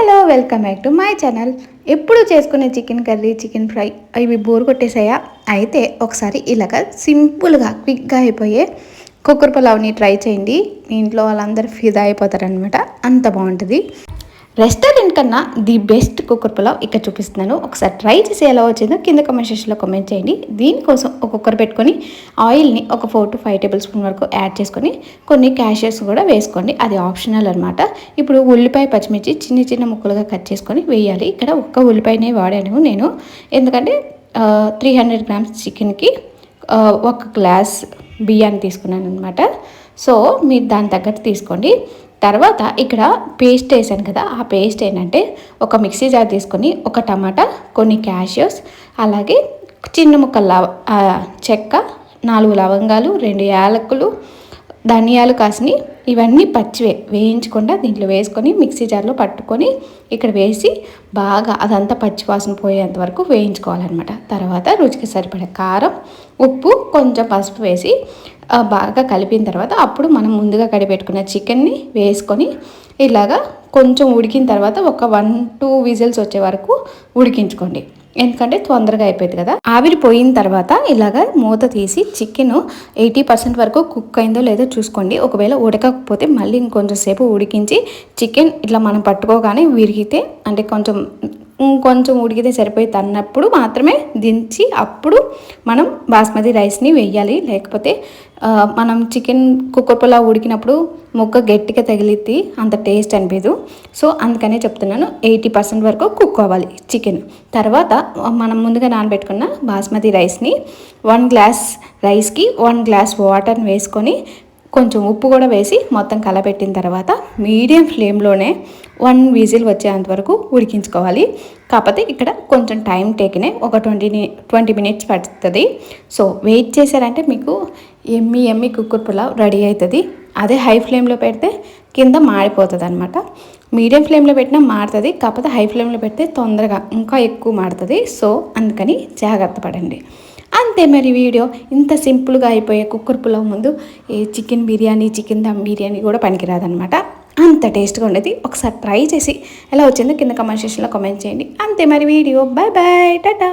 Hello welcome back to my channel. ఎప్పుడు చేసుకునే chicken curry chicken fry ఇవి bore కొట్టేసాయా అయితే ఒకసారి ఇలాగ సింపుల్గా క్విక్గా అయిపోయే కుక్కర్ పులావ్ని ట్రై చేయండి. ఇంట్లో వాళ్ళందరూ ఫిదా అయిపోతారనమాట అంత బాగుంటుంది. రెస్టారెంట్ కన్నా ది బెస్ట్ కుక్కర్ పులావ్ ఇక్కడ చూపిస్తున్నాను. ఒకసారి ట్రై చేసి ఎలా వచ్చిందో కింద కమెంట్ సెక్షన్లో కమెంట్ చేయండి. దీనికోసం ఒక కుక్కర్ పెట్టుకొని ఆయిల్ని ఒక four to five tablespoon వరకు యాడ్ చేసుకొని కొన్ని క్యాషియస్ కూడా వేసుకోండి. అది ఆప్షనల్ అనమాట ఇప్పుడు ఉల్లిపాయ పచ్చిమిర్చి చిన్న చిన్న ముక్కలుగా కట్ చేసుకొని వేయాలి. ఇక్కడ ఒక్క ఉల్లిపాయనే వాడాను నేను. ఎందుకంటే త్రీ హండ్రెడ్ గ్రామ్స్ చికెన్కి ఒక గ్లాస్ బియ్యాన్ని తీసుకున్నాను అనమాట సో మీరు దాని తగ్గట్టు తీసుకోండి. తర్వాత ఇక్కడ పేస్ట్ వేసాను కదా ఆ పేస్ట్ ఏంటంటే ఒక మిక్సీ జార్ తీసుకొని ఒక టమాటా కొన్ని క్యాషియోస్ అలాగే చిన్న ముక్కల చెక్క నాలుగు లవంగాలు రెండు యాలకులు ధనియాలు కాసిని ఇవన్నీ పచ్చివే వేయించకుండా దీంట్లో వేసుకొని మిక్సీ జార్లో పట్టుకొని ఇక్కడ వేసి బాగా అదంతా పచ్చి వాసన పోయేంత వరకు వేయించుకోవాలన్నమాట. తర్వాత రుచికి సరిపడే కారం ఉప్పు కొంచెం పసుపు వేసి బాగా కలిపిన తర్వాత అప్పుడు మనం ముందుగా కడిపెట్టుకున్న చికెన్ని వేసుకొని ఇలాగా కొంచెం ఉడికిన తర్వాత ఒక వన్ టూ విజిల్స్ వచ్చే వరకు ఉడికించుకోండి. ఎందుకంటే తొందరగా అయిపోయింది కదా. ఆవిరి పోయిన తర్వాత ఇలాగ మూత తీసి చికెన్ ఎయిటీ పర్సెంట్ వరకు కుక్ అయిందో లేదో చూసుకోండి. ఒకవేళ ఉడకకపోతే మళ్ళీ ఇంకొంచెం సేపు ఉడికించి చికెన్ ఇట్లా మనం పట్టుకోగానే విరిగితే అంటే కొంచెం ఇంకొంచెం ఉడికితే సరిపోయి అన్నప్పుడు మాత్రమే దించి అప్పుడు మనం బాస్మతి రైస్ని వేయాలి. లేకపోతే మనం చికెన్ కుక్కర్ పులావ్ ఉడికినప్పుడు ముక్క గట్టిగా తగిలిద్ది అంత టేస్ట్ అనిపించదు సో అందుకనే చెప్తున్నాను ఎయిటీ పర్సెంట్ వరకు కుక్ అవ్వాలి చికెన్. తర్వాత మనం ముందుగా నానబెట్టుకున్న బాస్మతి రైస్ని వన్ గ్లాస్ రైస్కి వన్ గ్లాస్ వాటర్ని వేసుకొని కొంచెం ఉప్పు కూడా వేసి మొత్తం కలపెట్టిన తర్వాత మీడియం ఫ్లేమ్లోనే వన్ విజిల్ వచ్చేంత వరకు ఉడికించుకోవాలి. కాకపోతే ఇక్కడ కొంచెం టైం టేకినే ఒక ట్వంటీ ట్వంటీ మినిట్స్ పడుతుంది. సో వెయిట్ చేశారంటే మీకు ఎమ్మి ఎమ్మి కుక్కర్ పులావ్ రెడీ అవుతుంది. అదే హై ఫ్లేమ్లో పెడితే కింద మాడిపోతుంది అనమాట మీడియం ఫ్లేమ్లో పెట్టినా మారుతుంది. కాకపోతే హై ఫ్లేమ్లో పెడితే తొందరగా ఇంకా ఎక్కువ మారుతుంది. సో అందుకని జాగ్రత్త పడండి. అంతే మరి వీడియో. ఇంత సింపుల్గా అయిపోయే కుక్కర్ పులావ్ ముందు ఈ చికెన్ బిర్యానీ చికెన్ దమ్ బిర్యానీ కూడా పనికిరాదనమాట అంత టేస్ట్గా ఉండేది. ఒకసారి ట్రై చేసి ఎలా వచ్చిందో కింద కమెంట్ సెక్షన్లో కామెంట్ చేయండి. అంతే మరి వీడియో. Bye bye Tata